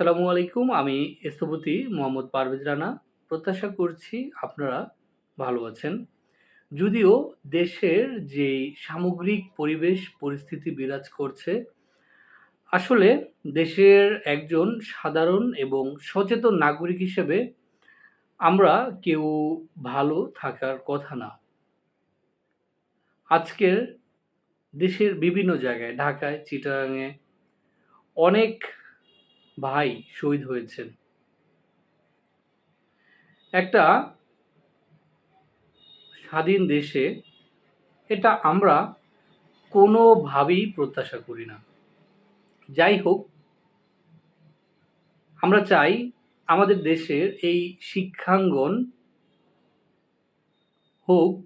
আসসালামু আলাইকুম, আমি স্থপতি মোহাম্মদ পারভেজ রানা। প্রত্যাশা করছি আপনারা ভালো আছেন। যদিও দেশের যে সামগ্রিক পরিবেশ পরিস্থিতি বিরাজ করছে, আসলে দেশের একজন সাধারণ এবং সচেতন নাগরিক হিসেবে আমরা কেউ ভালো থাকার কথা না। আজকের দেশের বিভিন্ন জায়গায়, ঢাকায় চিটাগাংয়ে অনেক ভাই শহীদ হয়েছেন। একটা স্বাধীন দেশে এটা আমরা কোনোভাবেই প্রত্যাশা করি না। যাই হোক, আমরা চাই আমাদের দেশের এই শিক্ষাঙ্গন হোক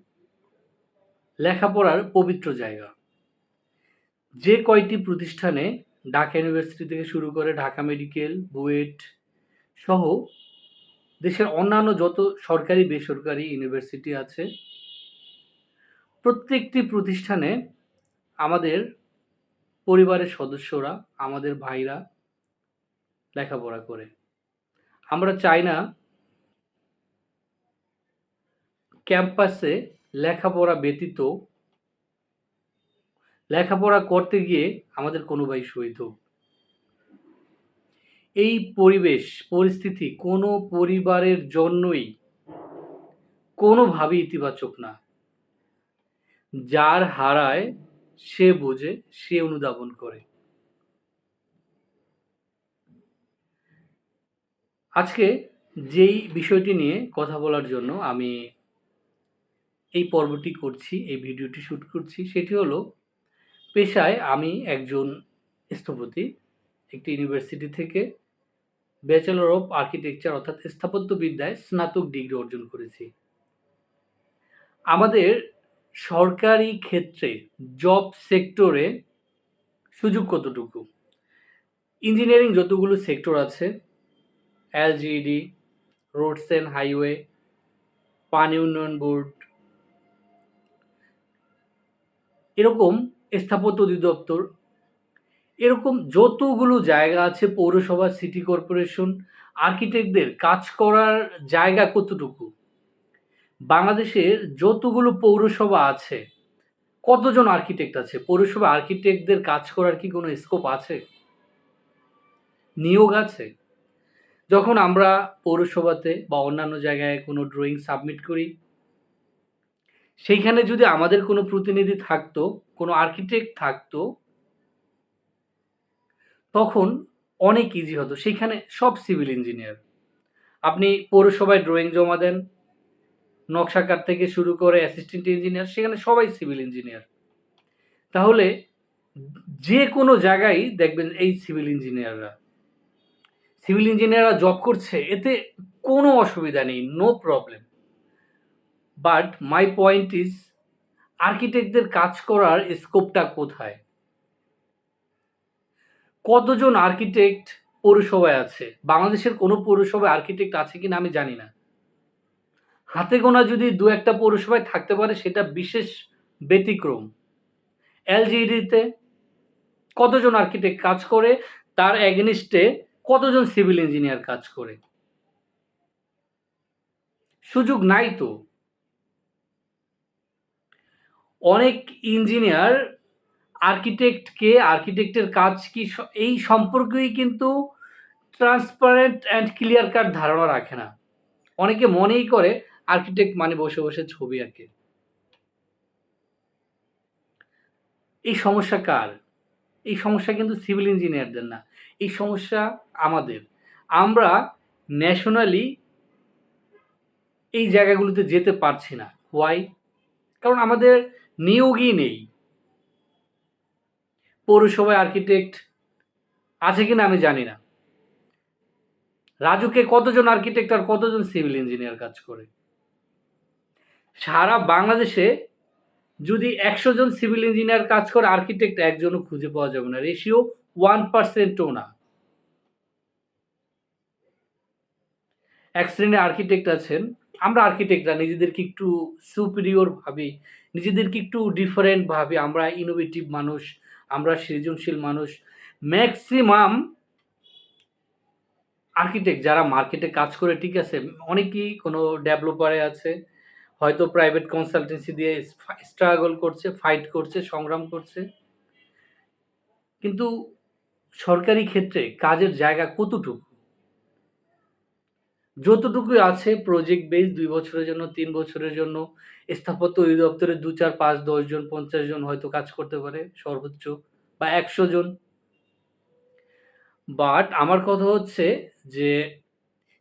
লেখাপড়ার পবিত্র জায়গা। যে কয়টি প্রতিষ্ঠানে ঢাকা ইউনিভার্সিটি থেকে শুরু করে ঢাকা মেডিকেল বুয়েট সহ দেশের অন্যান্য যত সরকারি বেসরকারি ইউনিভার্সিটি আছে, প্রত্যেকটি প্রতিষ্ঠানে আমাদের পরিবারের সদস্যরা, আমাদের ভাইরা লেখাপড়া করে। আমরা চাই না ক্যাম্পাসে লেখাপড়া ব্যতীত লেখাপড়া করতে গিয়ে আমাদের কোনো ভাই শহীদ হোক। এই পরিবেশ, পরিস্থিতি কোনো পরিবারের জন্যই কোনোভাবে ইতিবাচক না। যার হারায় সে বোঝে, সে অনুধাবন করে। আজকে যেই বিষয়টি নিয়ে কথা বলার জন্য আমি এই পর্বটি করছি, এই ভিডিওটি শ্যুট করছি, সেটি হলো পেশায় আমি একজন স্থপতি, একটি ইউনিভার্সিটি থেকে ব্যাচেলর অফ আর্কিটেকচার অর্থাৎ স্থাপত্যবিদ্যায় স্নাতক ডিগ্রি অর্জন করেছি। আমাদের সরকারি ক্ষেত্রে জব সেক্টরে সুযোগ কতটুকু? ইঞ্জিনিয়ারিং যতগুলো সেক্টর আছে এলজিডি রোডস অ্যান্ড হাইওয়ে পানি উন্নয়ন বোর্ড এরকম স্থাপত্য অধিদপ্তর। এরকম যতগুলো জায়গা আছে পৌরসভা, সিটি কর্পোরেশন, আর্কিটেক্টদের কাজ করার জায়গা কতটুকু? বাংলাদেশের যতগুলো পৌরসভা আছে, কতজন আর্কিটেক্ট আছে? পৌরসভা আর্কিটেক্টদের কাজ করার কি কোনো স্কোপ আছে? নিয়োগ আছে। যখন আমরা পৌরসভাতে বা অন্যান্য জায়গায় কোনো ড্রয়িং সাবমিট করি সেইখানে যদি আমাদের কোনো প্রতিনিধি থাকতো, কোনো আর্কিটেক্ট থাকতো, তখন অনেক ইজি হতো। সেখানে সব সিভিল ইঞ্জিনিয়ার আপনি পৌরসভায় ড্রয়িং জমা দেন নকশাকার থেকে শুরু করে অ্যাসিস্ট্যান্ট ইঞ্জিনিয়ার সেখানে সবাই সিভিল ইঞ্জিনিয়ার তাহলে যে কোনো জায়গায় দেখবেন এই সিভিল ইঞ্জিনিয়াররা সিভিল ইঞ্জিনিয়াররা জব করছে, এতে কোনো অসুবিধা নেই no problem but my point is আর্কিটেক্টদের কাজ করার স্কোপটা কোথায়? কতজন আর্কিটেক্ট পৌরসভায় আছে? বাংলাদেশের কোনো পৌরসভায় আর্কিটেক্ট আছে কিনা আমি জানি না। হাতে গোনা যদি দু একটা পৌরসভায় থাকতে পারে, সেটা বিশেষ ব্যতিক্রম। এলজিডিতে কতজন আর্কিটেক্ট কাজ করে? তার অ্যাগেনিস্টে কতজন সিভিল ইঞ্জিনিয়ার কাজ করে? সুযোগ নাই তো। অনেক ইঞ্জিনিয়ার আর্কিটেক্টকে আর্কিটেক্টের কাজ কি এই সম্পর্কেই কিন্তু ট্রান্সপারেন্ট অ্যান্ড ক্লিয়ার কাট ধারণা রাখে না। অনেকে মনেই করে আর্কিটেক্ট মানে বসে বসে ছবি আঁকে। এই সমস্যা কার? এই সমস্যা কিন্তু সিভিল ইঞ্জিনিয়ারদের না। এই সমস্যা আমাদের। আমরা ন্যাশনালি এই জায়গাগুলোতে যেতে পারছি না। হোয়াই কারণ আমাদের নিয়োগই নেই। পৌরসভায় আর্কিটেক্ট আছে কিনা আমি জানি না। রাজুকে কতজন আর্কিটেক্ট আর কতজন সিভিল ইঞ্জিনিয়ার কাজ করে? সারা বাংলাদেশে যদি একশো জন সিভিল ইঞ্জিনিয়ার কাজ করে আর্কিটেক্ট একজনও খুঁজে পাওয়া যাবে না। রেশিও ওয়ান পার্সেন্টও না। এক শ্রেণির আর্কিটেক্ট আছেন আমরা আর্কিটেক্টরা নিজেদেরকে একটু সুপিরিয়র ভাবি, নিজেদেরকে একটু ডিফারেন্ট ভাবি। আমরা ইনোভেটিভ মানুষ, আমরা সৃজনশীল মানুষ। ম্যাক্সিমাম আর্কিটেক্ট যারা মার্কেটে কাজ করে, ঠিক আছে, অনেকেই কোনো ডেভেলপারে আছে, হয়তো প্রাইভেট কনসালটেন্সি দিয়ে স্ট্রাগল করছে ফাইট করছে, সংগ্রাম করছে। কিন্তু সরকারি ক্ষেত্রে কাজের জায়গা কতটুকু? যতটুকু আছে প্রজেক্ট বেস দুই বছরের জন্য, তিন বছরের জন্য, স্থাপত্য অধিদপ্তরে দু চার পাঁচ, দশ জন, পঞ্চাশ জন হয়তো কাজ করতে পারে, সর্বোচ্চ, বা একশো জন। বাট আমার কথা হচ্ছে যে,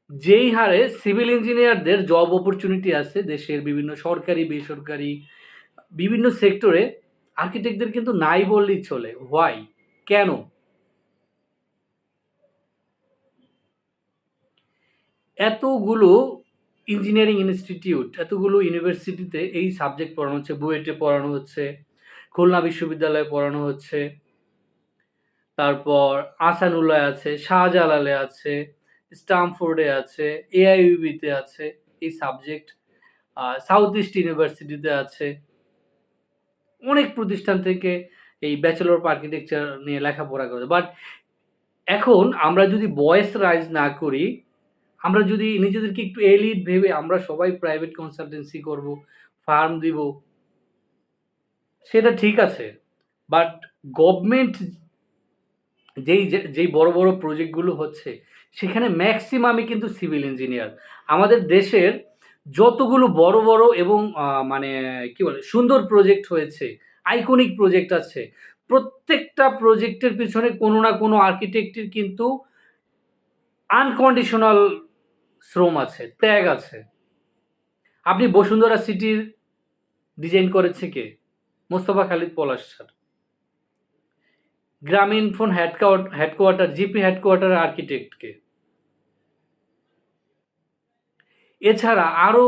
যেই হারে সিভিল ইঞ্জিনিয়ারদের জব অপরচুনিটি আছে দেশের বিভিন্ন সরকারি, বেসরকারি, বিভিন্ন সেক্টরে আর্কিটেক্টদের কিন্তু নাই বললেই চলে। হোয়াই কেন? এতগুলো ইঞ্জিনিয়ারিং ইনস্টিটিউট এতগুলো ইউনিভার্সিটিতে এই সাবজেক্ট পড়ানো হচ্ছে, বুয়েটে পড়ানো হচ্ছে, খুলনা বিশ্ববিদ্যালয়ে পড়ানো হচ্ছে, তারপর আসানুল্লাহ আছে, শাহজালালে আছে, স্টামফোর্ডে আছে এআইইউবিতে আছে, এই সাবজেক্ট সাউথ ইস্ট ইউনিভার্সিটিতে আছে। অনেক প্রতিষ্ঠান থেকে এই ব্যাচেলর অফ আর্কিটেকচার নিয়ে লেখাপড়া করে বাট এখন আমরা যদি বয়েস রাইজ না করি আমরা যদি নিজেদেরকে একটু এলিট ভেবে আমরা সবাই প্রাইভেট কনসালটেন্সি করব ফার্ম দিব, সেটা ঠিক আছে। বাট গভর্নমেন্ট যেই যেই বড় বড় প্রজেক্টগুলো হচ্ছে, সেখানে ম্যাক্সিমামই কিন্তু সিভিল ইঞ্জিনিয়ার আমাদের দেশের যতগুলো বড় বড় এবং মানে কি বলে, সুন্দর প্রজেক্ট হয়েছে আইকনিক প্রজেক্ট আছে, প্রত্যেকটা প্রজেক্টের পিছনে কোনো না কোনো আর্কিটেক্টের কিন্তু আনকন্ডিশনাল শ্রম আছে, ত্যাগ আছে। আপনি বসুন্ধরা সিটির ডিজাইন করেছে কে? Mostafa Khalid Palash sir. Grameen phone headquarter GP headquarter আর্কিটেক্টকে এছাড়া আরও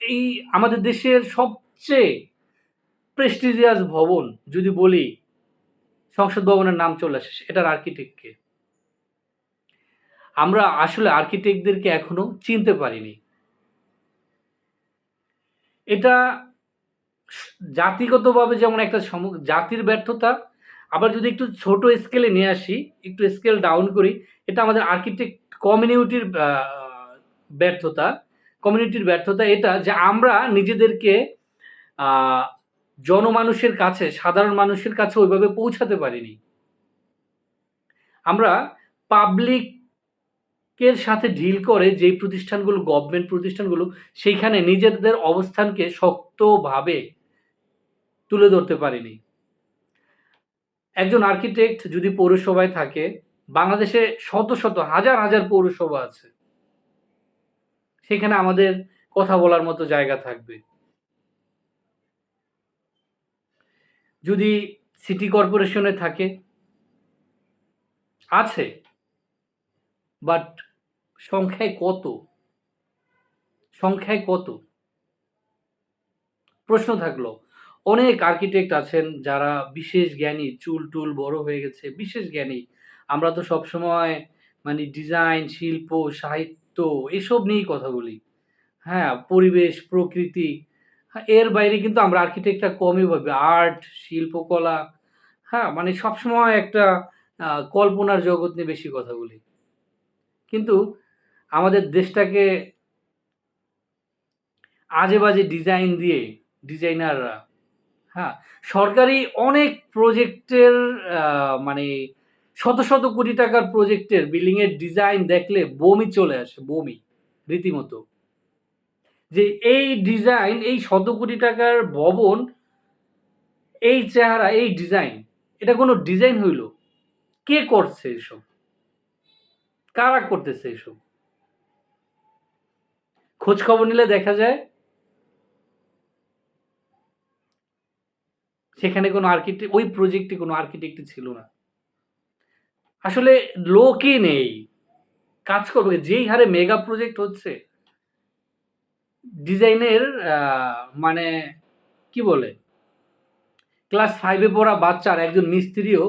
এই আমাদের দেশের সবচেয়ে প্রেস্টিজিয়াস ভবন যদি বলি, সংসদ ভবনের নাম চলে আসে এটার আর্কিটেক্টকে আমরা আসলে আর্কিটেক্টদেরকে এখনও চিনতে পারিনি। এটা জাতিগতভাবে যেমন একটা সম- জাতির ব্যর্থতা, আবার যদি একটু ছোট স্কেলে নিয়ে আসি, একটু স্কেল ডাউন করি, এটা আমাদের আর্কিটেক্ট কমিউনিটির ব্যর্থতা কমিউনিটির ব্যর্থতা এটা যে আমরা নিজেদেরকে জনমানুষের কাছে, সাধারণ মানুষের কাছে ওইভাবে পৌঁছাতে পারিনি। আমরা পাবলিকের সাথে ডিল করে যেই প্রতিষ্ঠানগুলো গভর্নমেন্ট প্রতিষ্ঠানগুলো, সেইখানে নিজেদের অবস্থানকে শক্তভাবে তুলে ধরতে পারেনি। একজন আর্কিটেক্ট যদি পৌরসভায় থাকে, বাংলাদেশে শত শত, হাজার হাজার পৌরসভা আছে, সেখানে আমাদের কথা বলার মতো জায়গা থাকবে। যদি সিটি কর্পোরেশনে থাকে, আছে বাট সংখ্যায় কত? সংখ্যায় কত? প্রশ্ন থাকল। অনেক আর্কিটেক্ট আছেন যারা বিশেষ জ্ঞানী চুল টুল বড় হয়ে গেছে বিশেষ জ্ঞানী। আমরা তো সবসময় মানে ডিজাইন শিল্প সাহিত্য এসব নিয়েই কথা বলি। হ্যাঁ পরিবেশ প্রকৃতি হ্যাঁ, এর বাইরে কিন্তু আমরা আর্কিটেক্টরা কমই ভাবি। আর্ট শিল্পকলা হ্যাঁ মানে সবসময় একটা কল্পনার জগৎ নিয়ে বেশি কথা বলি। কিন্তু আমাদের দেশটাকে আজে বাজে ডিজাইন দিয়ে ডিজাইনাররা হ্যাঁ সরকারি অনেক প্রজেক্টের মানে শত শত কোটি টাকার প্রজেক্টের বিল্ডিং এর ডিজাইন দেখলে বমি চলে আসে, বমি, রীতিমতো। যে এই ডিজাইন এই শত কোটি টাকার ভবন, এই চেহারা, এই ডিজাইন এটা কোনো ডিজাইন হইল? কে করছে এসব? কারা করতেছে এসব? খোঁজ খবর নিলে দেখা যায় সেখানে কোনো আর্কিটেক্ট ওই প্রজেক্টে কোনো আর্কিটেক্ট ছিল না। আসলে লোকই নেই। কাজ করবে, যেই হারে মেগা প্রজেক্ট হচ্ছে ডিজাইনের মানে কি বলে? ক্লাস ফাইভে পড়া বাচ্চার একজন মিস্ত্রিও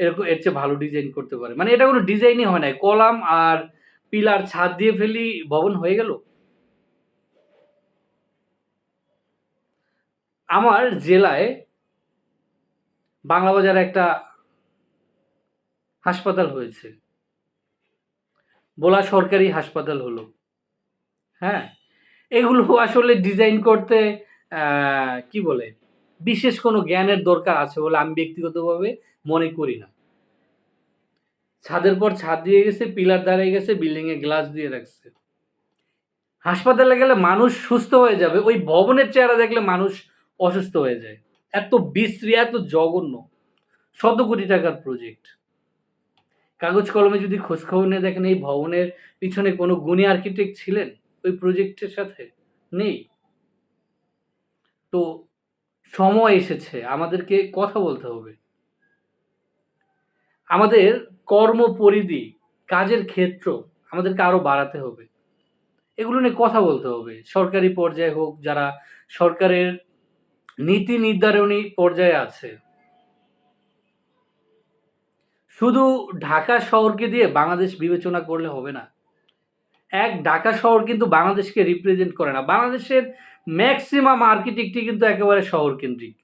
এরকম, এর চেয়ে ভালো ডিজাইন করতে পারে। মানে এটা কোনো ডিজাইনই হয় না কলাম আর পিলার ছাদ দিয়ে ফেলি, ভবন হয়ে গেল। আমার জেলায় বাংলা বাজারে একটা হাসপাতাল হয়েছে। বলা সরকারি হাসপাতাল হলো। হ্যাঁ? এগুলো আসলে ডিজাইন করতে কি বলে? বিশেষ কোনো জ্ঞানের দরকার আছে বলে আমি ব্যক্তিগতভাবে মনে করি না। ছাদের পর ছাদ দিয়ে গেছে, পিলার দাঁড়িয়ে গেছে, বিল্ডিং এ গ্লাস দিয়ে রাখছে। হাসপাতালে গেলে মানুষ সুস্থ হয়ে যাবে। ওই ভবনের চেহারা দেখলে মানুষ অসুস্থ হয়ে যায়। এত বিশ্রী, এত জঘন্য, শত কোটি টাকার প্রজেক্ট কাগজ কলমে যদি খোঁজখবর নিয়ে দেখেন, এই ভবনের পিছনে কোনো গুণী আর্কিটেক্ট ছিলেন? ওই প্রজেক্টের সাথে নেই। তো সময় এসেছে, আমাদেরকে কথা বলতে হবে। আমাদের কর্ম পরিধি কাজের ক্ষেত্র আমাদেরকে আরও বাড়াতে হবে। এগুলো নিয়ে কথা বলতে হবে। সরকারি পর্যায়ে হোক, যারা সরকারের নীতি নির্ধারণী পর্যায়ে আছে। শুধু ঢাকা শহরকে দিয়ে বাংলাদেশ বিবেচনা করলে হবে না। এক, ঢাকা শহর কিন্তু বাংলাদেশকে রিপ্রেজেন্ট করে না। বাংলাদেশের ম্যাক্সিমাম আর্কিটেক্টই কিন্তু একেবারে শহর কেন্দ্রিক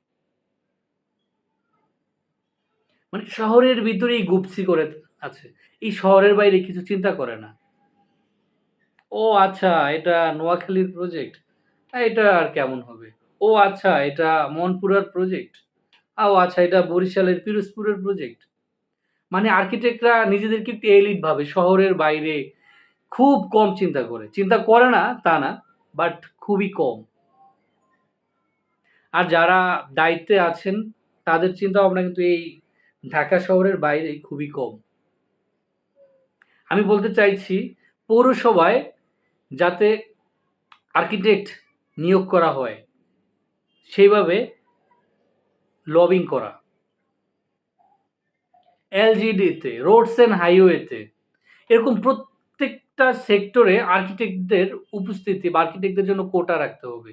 মানে শহরের ভিতরেই গুপসি করে আছে। এই শহরের বাইরে কিছু চিন্তা করে না। ও আচ্ছা এটা নোয়াখালীর প্রজেক্ট এটা আর কেমন হবে? ও আচ্ছা এটা মনপুরার প্রজেক্ট ও আচ্ছা এটা বরিশালের পিরোজপুরের প্রজেক্ট মানে আর্কিটেক্টরা নিজেদেরকে একটু এলিট ভাবে, শহরের বাইরে খুব কম চিন্তা করে। চিন্তা করে না, তা না বাট খুবই কম। আর যারা দায়িত্বে আছেন, তাদের চিন্তা ভাবনা কিন্তু এই ঢাকা শহরের বাইরে খুবই কম। আমি বলতে চাইছি, পৌরসভায় যাতে আর্কিটেক্ট নিয়োগ করা হয় সেইভাবে লবিং করা। এলজিডিতে, রোডস অ্যান্ড হাইওয়েতে, এরকম প্রত্যেকটা সেক্টরে আর্কিটেক্টদের উপস্থিতি বা আর্কিটেক্টদের জন্য কোটা রাখতে হবে।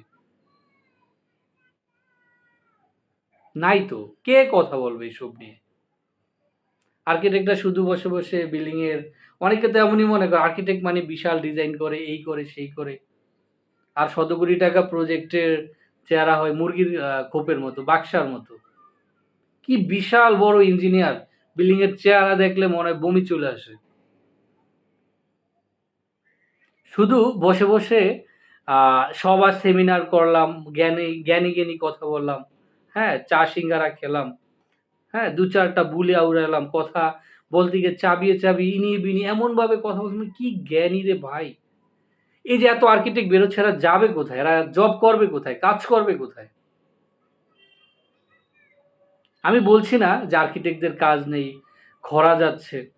নাই তো, কে কথা বলবে এইসব নিয়ে? আর্কিটেক্টরা শুধু বসে বসে বিল্ডিং এর অনেকে তো এমনই মনে করে, আর্কিটেক্ট মানে বিশাল ডিজাইন করে, এই করে, সেই করে। আর শত কোটি টাকা প্রজেক্টের চেহারা হয় মুরগির খোপের মতো, বাক্সার মতো। কি বিশাল বড় ইঞ্জিনিয়ার বিল্ডিং এর চেহারা দেখলে মনে হয় বমি চলে আসে। শুধু বসে বসে সবার সেমিনার করলাম, জ্ঞানী জ্ঞানী জ্ঞানী কথা বললাম হ্যাঁ চা সিঙ্গারা খেলাম হ্যাঁ দু চারটা বুলে উড়ালাম, কথা বলতে গিয়ে চাবিয়ে চাবিয়ে ইনিয়ে বিনি এমন ভাবে কথা বলছে কি জ্ঞানী রে ভাই? এই যে এত আর্কিটেক্ট বেরোচ্ছে, এরা যাবে কোথায়? এরা জব করবে কোথায়? কাজ করবে কোথায়? আমি বলছি না যে আর্কিটেক্টদের কাজ নেই, খরা যাচ্ছে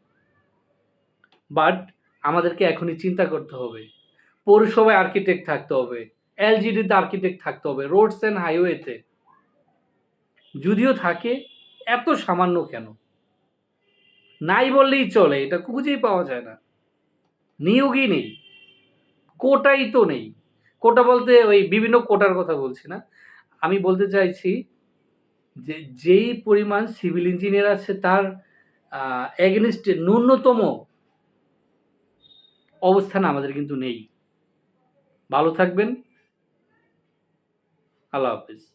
বাট আমাদেরকে এখনই চিন্তা করতে হবে। পৌরসভায় আর্কিটেক্ট থাকতে হবে এলজিডিতে আর্কিটেক্ট থাকতে হবে রোডস অ্যান্ড হাইওয়েতে যদিও থাকে, এত সামান্য কেন? নাই বললেই চলে, এটা খুঁজেই পাওয়া যায় না। নিয়োগই নেই। কোটাই তো নেই। কোটা বলতে ওই বিভিন্ন কোটার কথা বলছি না। আমি বলতে চাইছি যে যেই পরিমাণ সিভিল ইঞ্জিনিয়ার আছে তার এগেনিস্টে ন্যূনতম অবস্থান আমাদের কিন্তু নেই। ভালো থাকবেন। আল্লাহ হাফিজ।